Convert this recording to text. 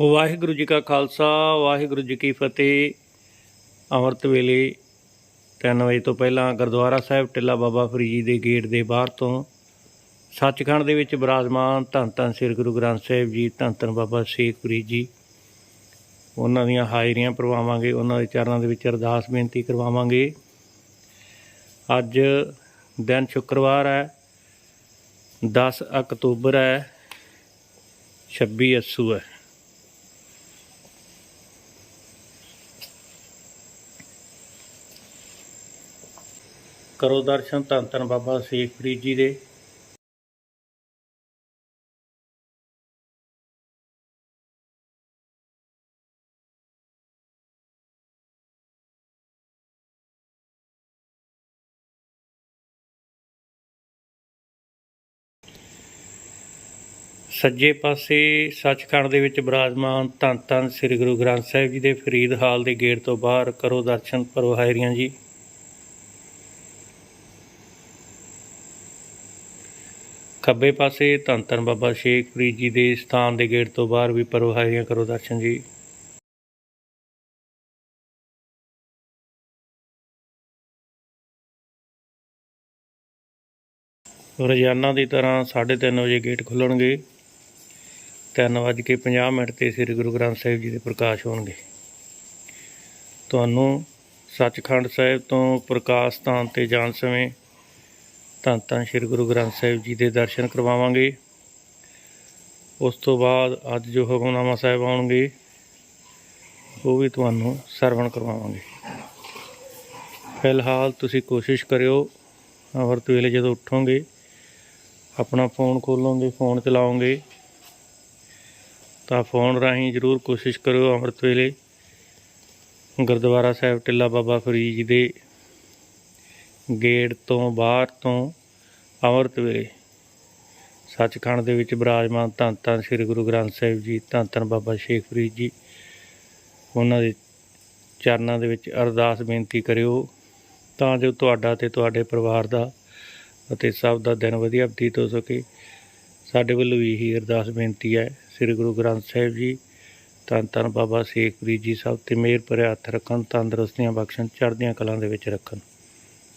ਵਾਹਿਗੁਰੂ ਜੀ ਕਾ ਖਾਲਸਾ, ਵਾਹਿਗੁਰੂ ਜੀ ਕੀ ਫਤਿਹ। ਅੰਮ੍ਰਿਤ ਵੇਲੇ 3 ਵਜੇ ਤੋਂ ਪਹਿਲਾਂ ਗੁਰਦੁਆਰਾ ਸਾਹਿਬ ਟਿੱਲਾ ਬਾਬਾ ਫਰੀਦ ਜੀ ਦੇ ਗੇਟ ਦੇ ਬਾਹਰ ਤੋਂ ਸੱਚਖੰਡ ਦੇ ਵਿੱਚ ਬਿਰਾਜਮਾਨ ਧੰਨ ਧੰਨ ਸ੍ਰੀ ਗੁਰੂ ਗ੍ਰੰਥ ਸਾਹਿਬ ਜੀ, ਧੰਨ ਧੰਨ ਬਾਬਾ ਸ਼ੇਖ ਫਰੀਦ ਜੀ। ਉਹਨਾਂ ਦੀਆਂ ਹਾਜ਼ਰੀਆਂ ਭਰਵਾਵਾਂਗੇ, ਉਹਨਾਂ ਦੇ ਚਰਨਾਂ ਦੇ ਵਿੱਚ ਅਰਦਾਸ ਬੇਨਤੀ ਕਰਵਾਵਾਂਗੇ। ਅੱਜ ਦਿਨ ਸ਼ੁੱਕਰਵਾਰ ਹੈ 10 ਅਕਤੂਬਰ ਹੈ 26 ਅੱਸੂ ਹੈ। ਕਰੋ ਦਰਸ਼ਨ ਧੰਨ ਧੰਨ ਬਾਬਾ ਸ਼ੇਖ ਫਰੀਦ ਜੀ ਦੇ। ਸੱਜੇ ਪਾਸੇ ਸੱਚਖੰਡ ਦੇ ਵਿੱਚ ਬਿਰਾਜਮਾਨ ਧੰਨ ਧੰਨ ਸ੍ਰੀ ਗੁਰੂ ਗ੍ਰੰਥ ਸਾਹਿਬ ਜੀ ਦੇ ਫਰੀਦ ਹਾਲ ਦੇ ਗੇਟ ਤੋਂ ਬਾਹਰ ਕਰੋ ਦਰਸ਼ਨ ਪਰੋ ਹਾਜ਼ਰੀਆਂ ਜੀ। ਖੱਬੇ ਪਾਸੇ ਧੰਨ ਧੰਨ ਬਾਬਾ ਸ਼ੇਖ ਫਰੀਦ ਜੀ ਦੇ ਸਥਾਨ ਦੇ ਗੇਟ ਤੋਂ ਬਾਹਰ ਵੀ ਪਰੋ ਕਰੋ ਦਰਸ਼ਨ ਜੀ। ਰੋਜ਼ਾਨਾ ਦੀ ਤਰ੍ਹਾਂ 3:30 ਵਜੇ ਗੇਟ ਖੁੱਲਣਗੇ। 3:50 ਮਿੰਟ ਤੇ ਸ੍ਰੀ ਗੁਰੂ ਗ੍ਰੰਥ ਸਾਹਿਬ ਜੀ ਦੇ ਪ੍ਰਕਾਸ਼ ਹੋਣਗੇ। ਤੁਹਾਨੂੰ ਸੱਚਖੰਡ ਸਾਹਿਬ ਤੋਂ ਪ੍ਰਕਾਸ਼ ਸਥਾਨ ਤੇ ਜਾਣ ਸਮੇਂ ਧੰਨ ਧੰਨ ਸ੍ਰੀ ਗੁਰੂ ਗ੍ਰੰਥ ਸਾਹਿਬ ਜੀ ਦੇ ਦਰਸ਼ਨ ਕਰਵਾਵਾਂਗੇ। ਉਸ ਤੋਂ ਬਾਅਦ ਅੱਜ ਜੋ ਹੁਕਮਨਾਮਾ ਸਾਹਿਬ ਆਉਣਗੇ, ਉਹ ਵੀ ਤੁਹਾਨੂੰ ਸਰਵਣ ਕਰਵਾਵਾਂਗੇ। ਫਿਲਹਾਲ ਤੁਸੀਂ ਕੋਸ਼ਿਸ਼ ਕਰਿਓ, ਅੰਮ੍ਰਿਤ ਵੇਲੇ ਜਦੋਂ ਉੱਠੋਗੇ, ਆਪਣਾ ਫੋਨ ਖੋਲੋਗੇ, ਫੋਨ ਚਲਾਓਗੇ, ਤਾਂ ਫੋਨ ਰਾਹੀਂ ਜ਼ਰੂਰ ਕੋਸ਼ਿਸ਼ ਕਰਿਓ ਅੰਮ੍ਰਿਤ ਵੇਲੇ। ਗੁਰਦੁਆਰਾ ਸਾਹਿਬ ਟਿੱਲਾ ਬਾਬਾ ਫਰੀਦ ਜੀ ਦੇ ਗੇਟ ਤੋਂ ਬਾਹਰ ਤੋਂ ਅੰਮ੍ਰਿਤ ਵੇਲੇ। ਸੱਚਖੰਡ ਦੇ ਵਿੱਚ ਬਿਰਾਜਮਾਨ ਧੰਨ ਧੰਨ ਸ੍ਰੀ ਗੁਰੂ ਗ੍ਰੰਥ ਸਾਹਿਬ ਜੀ, ਧੰਨ ਧੰਨ ਬਾਬਾ ਸ਼ੇਖ ਫਰੀਦ ਜੀ, ਉਹਨਾਂ ਦੇ ਚਰਨਾਂ ਦੇ ਵਿੱਚ ਅਰਦਾਸ ਬੇਨਤੀ ਕਰਿਓ ਤਾਂ ਜੋ ਤੁਹਾਡਾ ਤੇ ਤੁਹਾਡੇ ਪਰਿਵਾਰ ਦਾ ਅਤੇ ਸਭ ਦਾ ਦਿਨ ਵਧੀਆ ਬਤੀਤ ਹੋ ਸਕੇ। ਸਾਡੇ ਵੱਲੋਂ ਵੀ ਇਹੀ ਅਰਦਾਸ ਬੇਨਤੀ ਹੈ ਸ੍ਰੀ ਗੁਰੂ ਗ੍ਰੰਥ ਸਾਹਿਬ ਜੀ, ਧੰਨ ਧੰਨ ਬਾਬਾ ਸ਼ੇਖ ਫਰੀਦ ਜੀ ਸਭ ਤੇ ਮਿਹਰ ਭਰਿਆ ਹੱਥ ਰੱਖਣ, ਤੰਦਰੁਸਤੀਆਂ ਬਖਸ਼ਣ, ਚੜ੍ਹਦੀਆਂ ਕਲਾਂ ਦੇ ਵਿੱਚ ਰੱਖਣ।